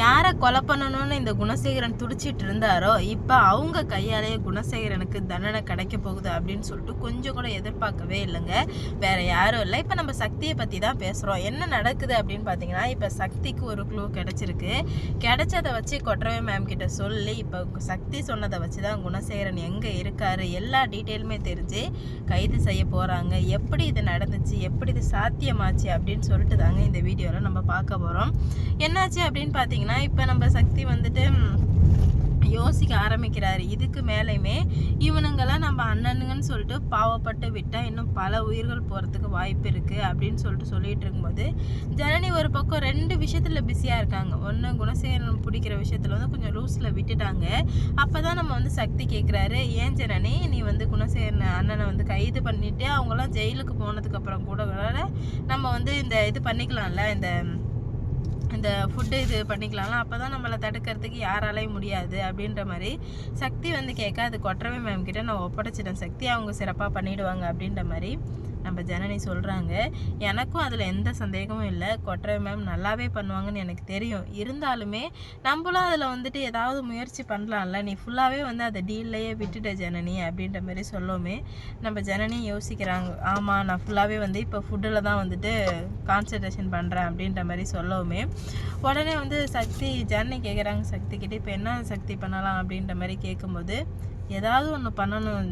யாரை கொலை பண்ணணும்னு இந்த குணசேகரன் துடிச்சிட்டு இருந்தாரோ இப்போ அவங்க கையாலேயே குணசேகரனுக்கு தண்டனை கிடைக்க போகுது அப்படின்னு சொல்லிட்டு கொஞ்சம் கூட எதிர்பார்க்கவே இல்லைங்க. வேற யாரும் இல்லை. இப்போ நம்ம சக்தியை பற்றி தான் பேசுகிறோம் என்ன நடக்குது அப்படின்னு பார்த்தீங்கன்னா இப்போ சக்திக்கு ஒரு க்ளூ கிடைச்சிருக்கு. கிடைச்சதை வச்சு கொற்றவை மேம் கிட்ட சொல்லி இப்போ சக்தி சொன்னதை வச்சு தான் குணசேகரன் எங்கே இருக்காரு? எல்லா டீட்டெயிலுமே தெரிஞ்சு கைது செய்ய போகிறாங்க எப்படி இது நடந்துச்சு? எப்படி இது சாத்தியமாச்சு? அப்படின்னு சொல்லிட்டு தாங்க இந்த வீடியோவில் நம்ம பார்க்க போகிறோம் என்னாச்சு அப்படின்னு பார்த்தீங்கன்னா இப்போ நம்ம சக்தி வந்துட்டு யோசிக்க ஆரம்பிக்கிறாரு. இதுக்கு மேலேயுமே இவனுங்கெல்லாம் நம்ம அண்ணனுங்கன்னு சொல்லிட்டு பாவப்பட்டு விட்டால் இன்னும் பல உயிர்கள் போகிறதுக்கு வாய்ப்பு இருக்குது அப்படின்னு சொல்லிட்டு சொல்லிட்டு இருக்கும்போது ஜனனி ஒரு பக்கம் ரெண்டு விஷயத்தில் பிஸியாக இருக்காங்க. ஒன்று குணசேகரன் பிடிக்கிற விஷயத்தில் வந்து கொஞ்சம் லூஸில் விட்டுட்டாங்க. அப்போ தான் நம்ம வந்து சக்தி கேட்குறாரு ஏன் ஜனனி நீ வந்து குணசேகரன் அண்ணனை வந்து கைது பண்ணிவிட்டு அவங்களாம் ஜெயிலுக்கு போனதுக்கப்புறம் கூட கூட நம்ம வந்து இந்த இது பண்ணிக்கலாம்ல இந்த இந்த ஃபுட்டு இது பண்ணிக்கலாம்ல அப்போ தான் நம்மளை தடுக்கிறதுக்கு யாராலையும் முடியாது அப்படின்ற மாதிரி சக்தி வந்து கேட்க அது கொற்றவை மேம் கிட்டே நான் ஒப்படைச்சிட்டேன் சக்தி அவங்க சிறப்பாக பண்ணிவிடுவாங்க அப்படின்ற மாதிரி நம்ம ஜனனி சொல்கிறாங்க எனக்கும் அதில் எந்த சந்தேகமும் இல்லை. கொட்டரை மேம் நல்லாவே பண்ணுவாங்கன்னு எனக்கு தெரியும். இருந்தாலுமே நம்மளும் அதில் வந்துட்டு ஏதாவது முயற்சி பண்ணலாம்ல. நீ ஃபுல்லாகவே வந்து அதை டீல்லையே விட்டுட்ட ஜனனி அப்படின்ற மாதிரி சொல்லவுமே நம்ம ஜனனி யோசிக்கிறாங்க. ஆமாம் நான் ஃபுல்லாகவே வந்து இப்போ ஃபுட்டில் தான் வந்துட்டு கான்சன்ட்ரேஷன் பண்ணுறேன் அப்படின்ற மாதிரி சொல்லவுமே உடனே வந்து சக்தி ஜனனி கேட்குறாங்க சக்தி கிட்டே இப்போ என்ன சக்தி பண்ணலாம் அப்படின்ற மாதிரி கேட்கும்போது ஏதாவது ஒன்று பண்ணணும்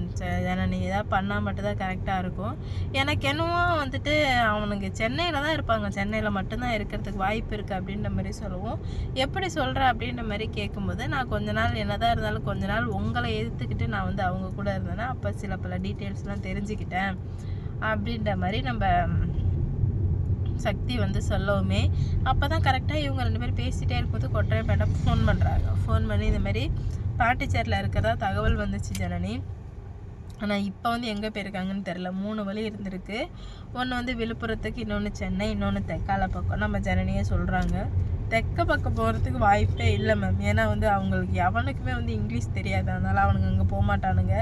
ஜனனி ஏதாவது பண்ணால் மட்டும்தான் கரெக்டாக இருக்கும். எனக்கு என்னவோ வந்துட்டு அவனுங்க சென்னையில் தான் இருப்பாங்க. சென்னையில் மட்டும்தான் இருக்கிறதுக்கு வாய்ப்பு இருக்குது அப்படின்ற மாதிரி சொல்லுவோம். எப்படி சொல்கிற அப்படின்ற மாதிரி கேட்கும்போது நான் கொஞ்ச நாள் என்னதான் இருந்தாலும் கொஞ்ச நாள் உங்களை எதிர்த்துக்கிட்டு நான் வந்து அவங்க கூட இருந்தேன்னா அப்போ சில பல டீட்டெயில்ஸ்லாம் தெரிஞ்சுக்கிட்டேன். அப்படின்ற மாதிரி நம்ம சக்தி வந்து சொல்லவுமே அப்போ தான் கரெக்டாக இவங்க ரெண்டு பேரும் பேசிகிட்டே இருக்கும்போது கொட்டரை மேடம் ஃபோன் பண்ணுறாங்க ஃபோன் பண்ணி இந்த மாதிரி பாட்டிச்சேரில் இருக்கிறதா தகவல் வந்துச்சு ஜனனி. ஆனால் இப்போ வந்து எங்கே போயிருக்காங்கன்னு தெரில மூணு வழி இருந்திருக்கு. ஒன்று வந்து விழுப்புரத்துக்கு இன்னொன்று சென்னை இன்னொன்று தெக்கால பக்கம். நம்ம ஜனனியே சொல்கிறாங்க தெக்க பக்கம் போகிறதுக்கு வாய்ப்பே இல்லை மேம் ஏன்னா வந்து அவங்களுக்கு எவனுக்குமே வந்து இங்கிலீஷ் தெரியாது. அதனால் அவனுங்க அங்கே போக மாட்டானுங்க.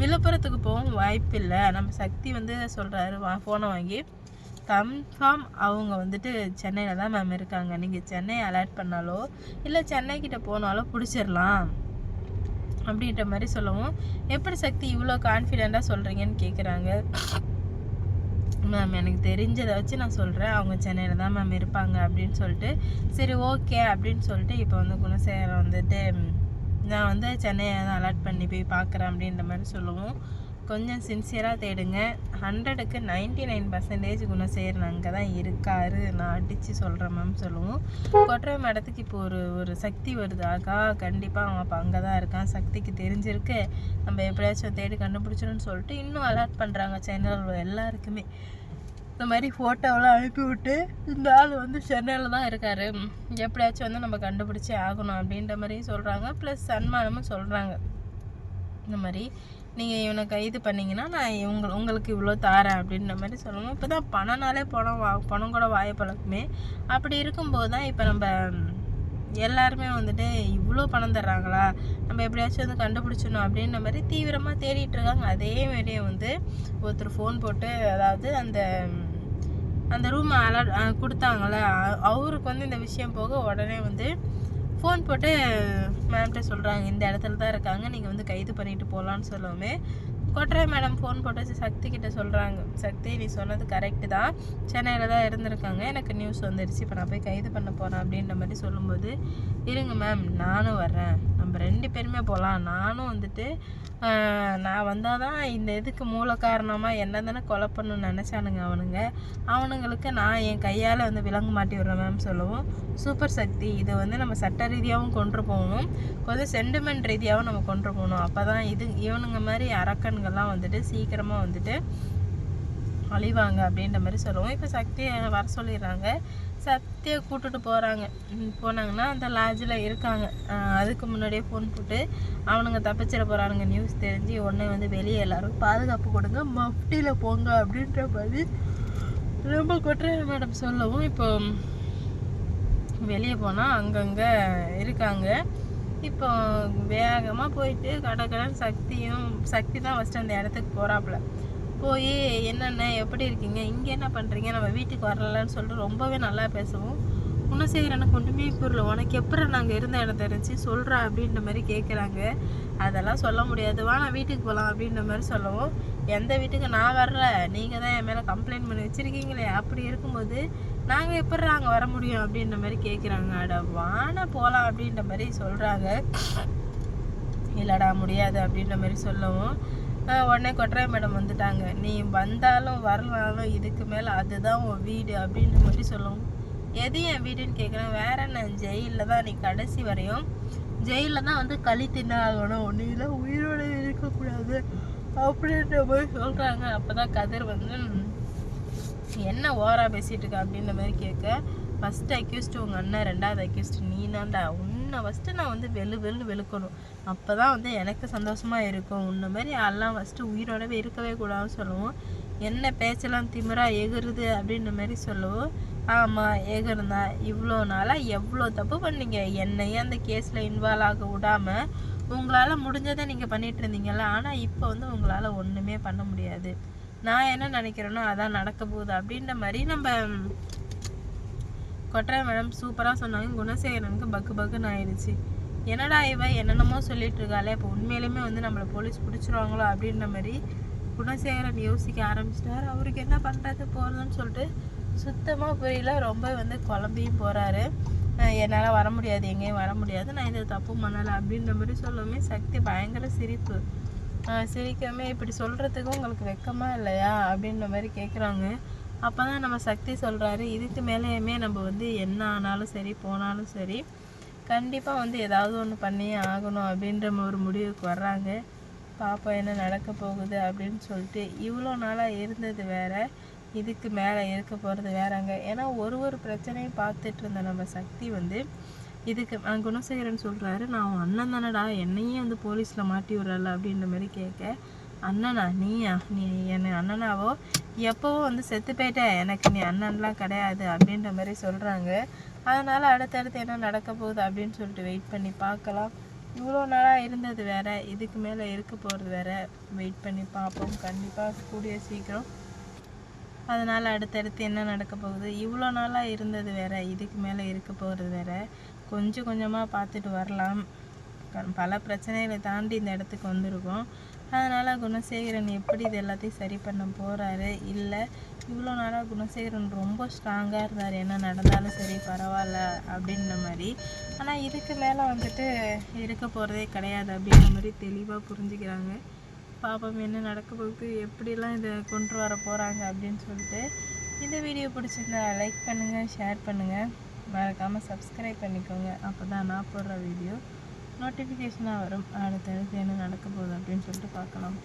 விழுப்புரத்துக்கு போகவும் வாய்ப்பு இல்லை. நம்ம சக்தி வந்து சொல்கிறாரு வா ஃபோனை வாங்கி. கன்ஃபார்ம் அவங்க வந்துட்டு சென்னையில் தான் மேம் இருக்காங்க. நீங்கள் சென்னை அலர்ட் பண்ணாலோ இல்லை சென்னை கிட்ட போனாலோ பிடிச்சிடலாம் அப்படின்ற மாதிரி சொல்லவும் எப்படி சக்தி இவ்வளோ கான்ஃபிடெண்ட்டாக சொல்கிறீங்கன்னு கேட்குறாங்க மேம் எனக்கு தெரிஞ்சதை வச்சு நான் சொல்கிறேன் அவங்க சென்னையில் தான் மேம் இருப்பாங்க அப்படின்னு சொல்லிட்டு. சரி ஓகே அப்படின்னு சொல்லிட்டு இப்போ வந்து குணசேகரன் வந்துட்டு நான் வந்து சென்னையை தான் அலர்ட் பண்ணி போய் பார்க்குறேன் அப்படின்ற மாதிரி சொல்லுவோம் கொஞ்சம் சின்சியராக தேடுங்க. ஹண்ட்ரடுக்கு நைன்டி நைன் பர்சன்டேஜ் குணசேகரன் அங்கே தான் இருக்காரு. நான் அடித்து சொல்கிறேன் மேம் சொல்லுவோம் கொற்றை மேடத்துக்கு இப்போ ஒரு ஒரு சக்தி வருது. ஆகா கண்டிப்பாக அவன் அப்போ அங்கே தான் இருக்கான். சக்திக்கு தெரிஞ்சிருக்கு. நம்ம எப்படியாச்சும் தேடி கண்டுபிடிச்சிடும்னு சொல்லிட்டு இன்னும் அலர்ட் பண்ணுறாங்க சென்னையில் எல்லாருக்குமே. இந்த மாதிரி ஃபோட்டோவெல்லாம் அனுப்பி விட்டு இந்த ஆள் வந்து சென்னையில் தான் இருக்கார். எப்படியாச்சும் வந்து நம்ம கண்டுபிடிச்சே ஆகணும் அப்படின்ற மாதிரியும் சொல்கிறாங்க ப்ளஸ் சன்மானமும் சொல்கிறாங்க இந்த மாதிரி நீங்கள் இவனை கைது பண்ணிங்கன்னா நான் இவங்க உங்களுக்கு இவ்வளோ தாரேன் அப்படின்ற மாதிரி சொல்லணும். இப்போ தான் பணம்னாலே பணம் வா பணம் கூட வாய பழக்கமே. அப்படி இருக்கும்போது தான் இப்போ நம்ம எல்லாருமே வந்துட்டு இவ்வளோ பணம் தர்றாங்களா? நம்ம எப்படியாச்சும் வந்து கண்டுபிடிச்சிடணும் அப்படின்ற மாதிரி தீவிரமாக தேடிட்டு இருக்காங்க. அதே மாதிரியே வந்து ஒருத்தர் ஃபோன் போட்டு அதாவது அந்த அந்த ரூம் அலர்ட் கொடுத்தாங்கள்ல அவருக்கு வந்து இந்த விஷயம் போக உடனே வந்து ஃபோன் போட்டு மேம்கிட்ட சொல்கிறாங்க இந்த இடத்துல தான் இருக்காங்க நீங்கள் வந்து கைது பண்ணிட்டு போகலான்னு சொல்லவுமே கொட்டரை மேடம் ஃபோன் போட்டு சக்தி கிட்ட சொல்கிறாங்க சக்தி நீ சொன்னது கரெக்டு தான். சென்னையில் தான் இருந்திருக்காங்க. எனக்கு நியூஸ் வந்துருச்சு இப்போ நான் போய் கைது பண்ண போகிறேன் அப்படின்ற மாதிரி சொல்லும்போது இருங்க மேம் நானும் வர்றேன். நம்ம ரெண்டு பேருமே போகலாம் நானும் வந்துட்டு நான் வந்தால் தான் இந்த இதுக்கு மூல காரணமாக என்ன தானே கொலை பண்ணணும்னு நினச்சானுங்க அவனுங்க. அவனுங்களுக்கு நான் என் கையால் வந்து விலங்கு மாட்டி விடுறேன் மேம் சொல்லவும். சூப்பர் சக்தி இது வந்து நம்ம சட்ட ரீதியாகவும் கொண்டு போகணும். கொஞ்சம் சென்டிமெண்ட் ரீதியாகவும் நம்ம கொண்டு போகணும். அப்போ தான் இது இவனுங்க மாதிரி அரக்கன்கள்லாம் வந்துட்டு சீக்கிரமாக வந்துட்டு அழிவாங்க அப்படின்ற மாதிரி சொல்லுவோம். இப்போ சக்தியை வர சொல்லிடுறாங்க. சக்தியை கூட்டுட்டு போகிறாங்க போனாங்கன்னா அந்த லாட்ஜில் இருக்காங்க. அதுக்கு முன்னாடியே ஃபோன் போட்டு அவனுங்க தப்பிச்சிட போகிறானுங்க நியூஸ் தெரிஞ்சு உடனே வந்து வெளியே எல்லாரும் பாதுகாப்பு கொடுங்க மஃப்டியில் போங்க அப்படின்ற மாதிரி ரொம்ப கொட்டுற மேடம் சொல்லவும். இப்போ வெளியே போனால் அங்கங்கே இருக்காங்க. இப்போ வேகமாக போயிட்டு கடை கடன் சக்தியும் சக்தி தான் ஃபஸ்ட்டு அந்த இடத்துக்கு போகிறாப்புல போய் என்னென்ன எப்படி இருக்கீங்க? இங்கே என்ன பண்ணுறீங்க நம்ம வீட்டுக்கு வரலன்னு சொல்லிட்டு ரொம்பவே நல்லா பேசுவோம். குணசேகரனுக்கு ஒன்றுமே புரியல உனக்கு எப்படி நாங்கள் இருந்த இடம் தெரிஞ்சு சொல்கிறா அப்படின்ற மாதிரி கேட்குறாங்க அதெல்லாம் சொல்ல முடியாது. வா நான் வீட்டுக்கு போகலாம் அப்படின்ற மாதிரி சொல்லவும். எந்த வீட்டுக்கு? நான் வரல. நீங்கள் தான் என் மேலே கம்ப்ளைண்ட் பண்ணி வச்சுருக்கீங்களே. அப்படி இருக்கும்போது நாங்கள் எப்படி அங்கே வர முடியும்? அப்படின்ற மாதிரி கேட்குறாங்க அட வான போகலாம் அப்படின்ற மாதிரி சொல்கிறாங்க இல்லைடா முடியாது அப்படின்ற மாதிரி சொல்லவும். உடனே கொட்டரை மேடம் வந்துட்டாங்க. நீ வந்தாலும் வரலாலும் இதுக்கு மேலே அதுதான் உன் வீடு அப்படின்ற மாதிரி சொல்லுவோம் எது என் வீடுன்னு கேட்குறேன் வேற என்ன? ஜெயிலில் தான் நீ கடைசி வரையும். ஜெயிலில் தான் வந்து களி தின்ன ஆகணும் நீலாம் உயிரோட இருக்கக்கூடாது அப்படின்ற மாதிரி சொல்கிறாங்க அப்போ தான் கதிர் வந்து என்ன ஓரா பேசிகிட்டு இருக்க? அப்படின்ற மாதிரி கேட்க ஃபர்ஸ்ட் அக்யூஸ்ட் உங்கள் அண்ணன் ரெண்டாவது அக்யூஸ்ட் நீ தான்டா. உன்னை ஃபஸ்ட்டு நான் வந்து வெளு வெளு வெளுக்கணும். அப்போ தான் வந்து எனக்கு சந்தோஷமாக இருக்கும். உன்ன மாதிரி எல்லாம் ஃபஸ்ட்டு உயிரோடவே இருக்கவே கூடாதுன்னு சொல்லுவோம். என்ன பேச்செல்லாம் திமிராக எகுறுது அப்படின்ற மாதிரி சொல்லுவோம். ஆமாம் எகுறுந்தா இவ்வளோ நாளாக எவ்வளோ தப்பு பண்ணீங்க? என்னையே அந்த கேஸில் இன்வால்வ் ஆக விடாமல் உங்களால் முடிஞ்சதை நீங்கள் பண்ணிகிட்டு இருந்தீங்கல்ல. ஆனால் இப்போ வந்து உங்களால் ஒன்றுமே பண்ண முடியாது. நான் என்ன நினைக்கிறேனோ அதான் நடக்க போகுது அப்படின்ற மாதிரி நம்ம கொட்டரை மேடம் சூப்பராக சொன்னாங்க குணசேகரனுக்கு பக்கு பக்குன்னு ஆயிடுச்சு. என்னடா இவ? என்னென்னமோ சொல்லிட்டு இருக்காளே. இப்போ உண்மையிலுமே வந்து நம்மளை போலீஸ் பிடிச்சிருவாங்களோ அப்படின்ற மாதிரி குணசேகரன் யோசிக்க ஆரம்பிச்சிட்டாரு. அவருக்கு என்ன பண்ணுறது போகிறதுன்னு சொல்லிட்டு சுத்தமாக புரியல. ரொம்ப வந்து குழம்பியும் போகிறாரு என்னால் வர முடியாது. எங்கேயும் வர முடியாது. நான் இதை தப்பு பண்ணலை அப்படின்ற மாதிரி சொல்லவுமே சக்தி பயங்கர சிரிப்பு. ஆஹ் இப்படி சொல்கிறதுக்கு உங்களுக்கு வெக்கமாக இல்லையா? அப்படின்ற மாதிரி கேட்குறாங்க அப்போ தான் நம்ம சக்தி சொல்கிறாரு இதுக்கு மேலேயுமே நம்ம வந்து என்ன ஆனாலும் சரி போனாலும் சரி கண்டிப்பாக வந்து ஏதாவது ஒன்று பண்ணியே ஆகணும் அப்படின்ற ஒரு முடிவுக்கு வர்றாங்க. பாப்பா என்ன நடக்க போகுது அப்படின்னு சொல்லிட்டு இவ்வளோ நாளாக இருந்தது வேற இதுக்கு மேலே இருக்க போகிறது வேறங்க. ஏன்னா ஒரு ஒரு பிரச்சனையும் பார்த்துட்டு இருந்த நம்ம சக்தி வந்து இதுக்கு நான் குணசேகரன் சொல்கிறாரு நான் அவன் அண்ணன் தானடா என்னையே வந்து போலீஸில் மாட்டி விட்றல அப்படின்ற மாதிரி கேட்க அண்ணனா நீயா? நீ என்ன அண்ணனாவோ? எப்போவும் வந்து செத்து போயிட்ட. எனக்கு நீ அண்ணன்லாம் கிடையாது அப்படின்ற மாதிரி சொல்கிறாங்க அதனால் அடுத்தடுத்து என்ன நடக்க போகுது அப்படின்னு சொல்லிட்டு வெயிட் பண்ணி பார்க்கலாம். இவ்வளோ நாளாக இருந்தது வேற. இதுக்கு மேலே இருக்க போகிறது வேற. வெயிட் பண்ணி பார்ப்போம். கண்டிப்பாக கூடிய சீக்கிரம். அதனால் அடுத்தடுத்து என்ன நடக்க போகுது? இவ்வளோ நாளாக இருந்தது வேற. இதுக்கு மேலே இருக்க போகிறது வேற. கொஞ்சம் கொஞ்சமாக பார்த்துட்டு வரலாம். பல பிரச்சனைகளை தாண்டி இந்த இடத்துக்கு வந்திருக்கோம். அதனால் குணசேகரன் எப்படி இது எல்லாத்தையும் சரி பண்ண போகிறாரு இல்லை இவ்வளோ நாளாக குணசேகரன் ரொம்ப ஸ்ட்ராங்காக இருந்தார். என்ன நடந்தாலும் சரி பரவாயில்ல அப்படின்ற மாதிரி. ஆனால் இதுக்கு மேலே வந்துட்டு இருக்க போகிறதே கிடையாது அப்படின்ற மாதிரி தெளிவாக புரிஞ்சுக்கிறாங்க. பாப்பம் என்ன நடக்க போகுது? எப்படிலாம் இதை கொண்டு வர போகிறாங்க அப்படின்னு சொல்லிட்டு இந்த வீடியோ பிடிச்சிருந்தா லைக் பண்ணுங்கள் ஷேர் பண்ணுங்கள் மறக்காமல் சப்ஸ்கிரைப் பண்ணிக்கோங்க. அப்போ தான் நான் போடுற வீடியோ நோட்டிஃபிகேஷனாக வரும். அடுத்தடுத்து என்ன நடக்க போகுது அப்படின்னு சொல்லிட்டு பார்க்கலாம்.